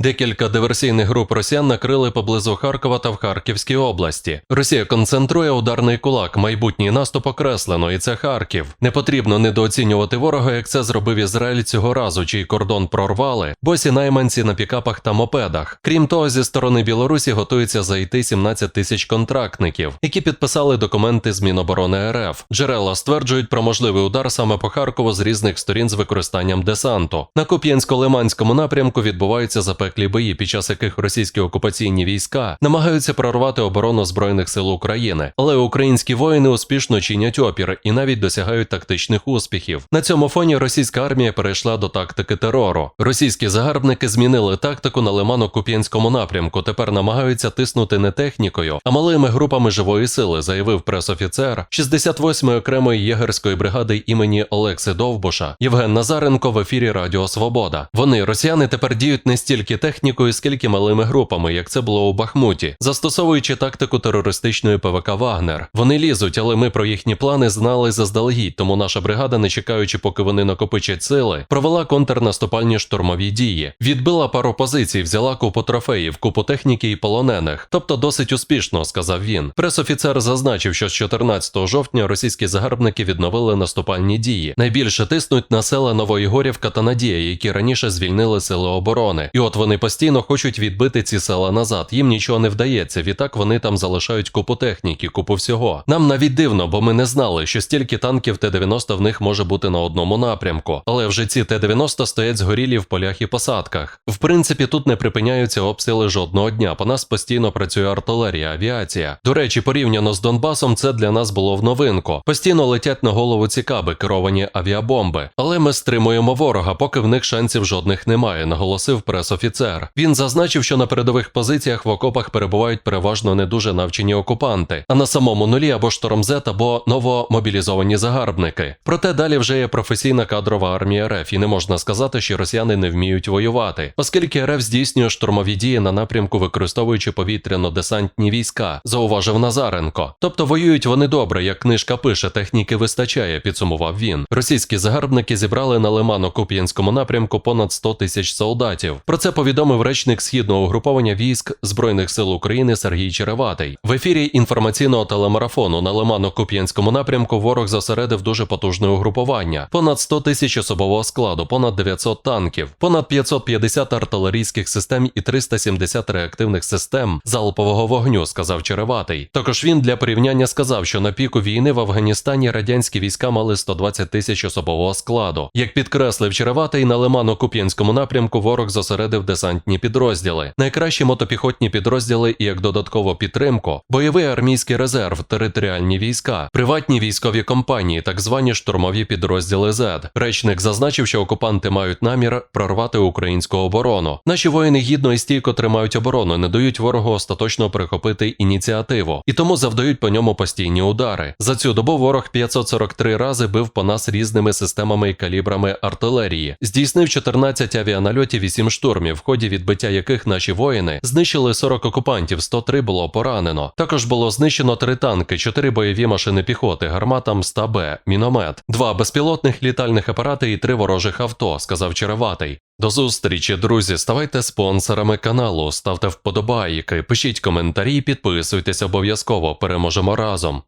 Декілька диверсійних груп росіян накрили поблизу Харкова та в Харківській області. Росія концентрує ударний кулак, майбутній наступ окреслено, і це Харків. Не потрібно недооцінювати ворога, як це зробив Ізраїль цього разу, чий кордон прорвали, босі найманці на пікапах та мопедах. Крім того, зі сторони Білорусі готується зайти 17 тисяч контрактників, які підписали документи з Міноборони РФ. Джерела стверджують про можливий удар саме по Харкову з різних сторін з використанням десанту. На Куп'янсько-Лиманському напрямку відбуваються запеклі бої, під час яких російські окупаційні війська намагаються прорвати оборону збройних сил України, але українські воїни успішно чинять опір і навіть досягають тактичних успіхів. На цьому фоні російська армія перейшла до тактики терору. Російські загарбники змінили тактику на Лимано-Куп'янському напрямку. Тепер намагаються тиснути не технікою, а малими групами живої сили, заявив пресофіцер 68-ї окремої єгерської бригади імені Олекси Довбуша Євген Назаренко в ефірі Радіо Свобода. Вони, росіяни, тепер діють не стільки технікою, скільки малими групами, як це було у Бахмуті, застосовуючи тактику терористичної ПВК Вагнер. Вони лізуть, але ми про їхні плани знали заздалегідь, тому наша бригада, не чекаючи, поки вони накопичать сили, провела контрнаступальні штурмові дії, відбила пару позицій, взяла купу трофеїв, купу техніки і полонених, тобто досить успішно, сказав він. Пресофіцер зазначив, що з 14 жовтня російські загарбники відновили наступальні дії. Найбільше тиснуть на села Новоігорівка та Надія, які раніше звільнили сили оборони. І от вони постійно хочуть відбити ці села назад. Їм нічого не вдається. Відтак вони там залишають купу техніки, купу всього. Нам навіть дивно, бо ми не знали, що стільки танків Т-90 в них може бути на одному напрямку. Але вже ці Т-90 стоять згорілі в полях і посадках. В принципі, тут не припиняються обстріли жодного дня. По нас постійно працює артилерія, авіація. До речі, порівняно з Донбасом, це для нас було в новинку. Постійно летять на голову ці каби, керовані авіабомби. Але ми стримуємо ворога, поки в них шансів жодних немає, наголосив пресофіцер. Він зазначив, що на передових позиціях в окопах перебувають переважно не дуже навчені окупанти, а на самому нулі або штормзет, або новомобілізовані загарбники. Проте далі вже є професійна кадрова армія РФ, і не можна сказати, що росіяни не вміють воювати, оскільки РФ здійснює штурмові дії на напрямку, використовуючи повітряно-десантні війська, зауважив Назаренко. Тобто воюють вони добре, як книжка пише, техніки вистачає, підсумував він. Російські загарбники зібрали на Лимано-Куп'янському напрямку понад 100 тисяч солдатів. Про це повідомив речник східного угруповання військ Збройних сил України Сергій Череватий. В ефірі інформаційного телемарафону на Лимано-Куп'янському напрямку ворог зосередив дуже потужне угрупування: понад 100 тисяч особового складу, понад 900 танків, понад 550 артилерійських систем і 370 реактивних систем залпового вогню, сказав Череватий. Також він для порівняння сказав, що на піку війни в Афганістані радянські війська мали 120 тисяч особового складу. Як підкреслив Череватий, на Лимано-Куп'янському напрямку ворог зосередив десантні підрозділи, найкращі мотопіхотні підрозділи і як додаткову підтримку, бойовий армійський резерв, територіальні війська, приватні військові компанії, так звані штурмові підрозділи Z. Речник зазначив, що окупанти мають намір прорвати українську оборону. Наші воїни гідно і стійко тримають оборону, не дають ворогу остаточно перехопити ініціативу, і тому завдають по ньому постійні удари. За цю добу ворог 543 рази бив по нас різними системами і калібрами артилерії, здійснив 14 авіанальотів і 7 штурмів, в ході відбиття яких наші воїни знищили 40 окупантів, 103 було поранено. Також було знищено 3 танки, 4 бойові машини піхоти, гарматам 100Б, міномет, 2 безпілотних літальних апарати і 3 ворожих авто, сказав Череватий. До зустрічі, друзі. Ставайте спонсорами каналу, ставте вподобайки, пишіть коментарі, підписуйтесь обов'язково. Переможемо разом.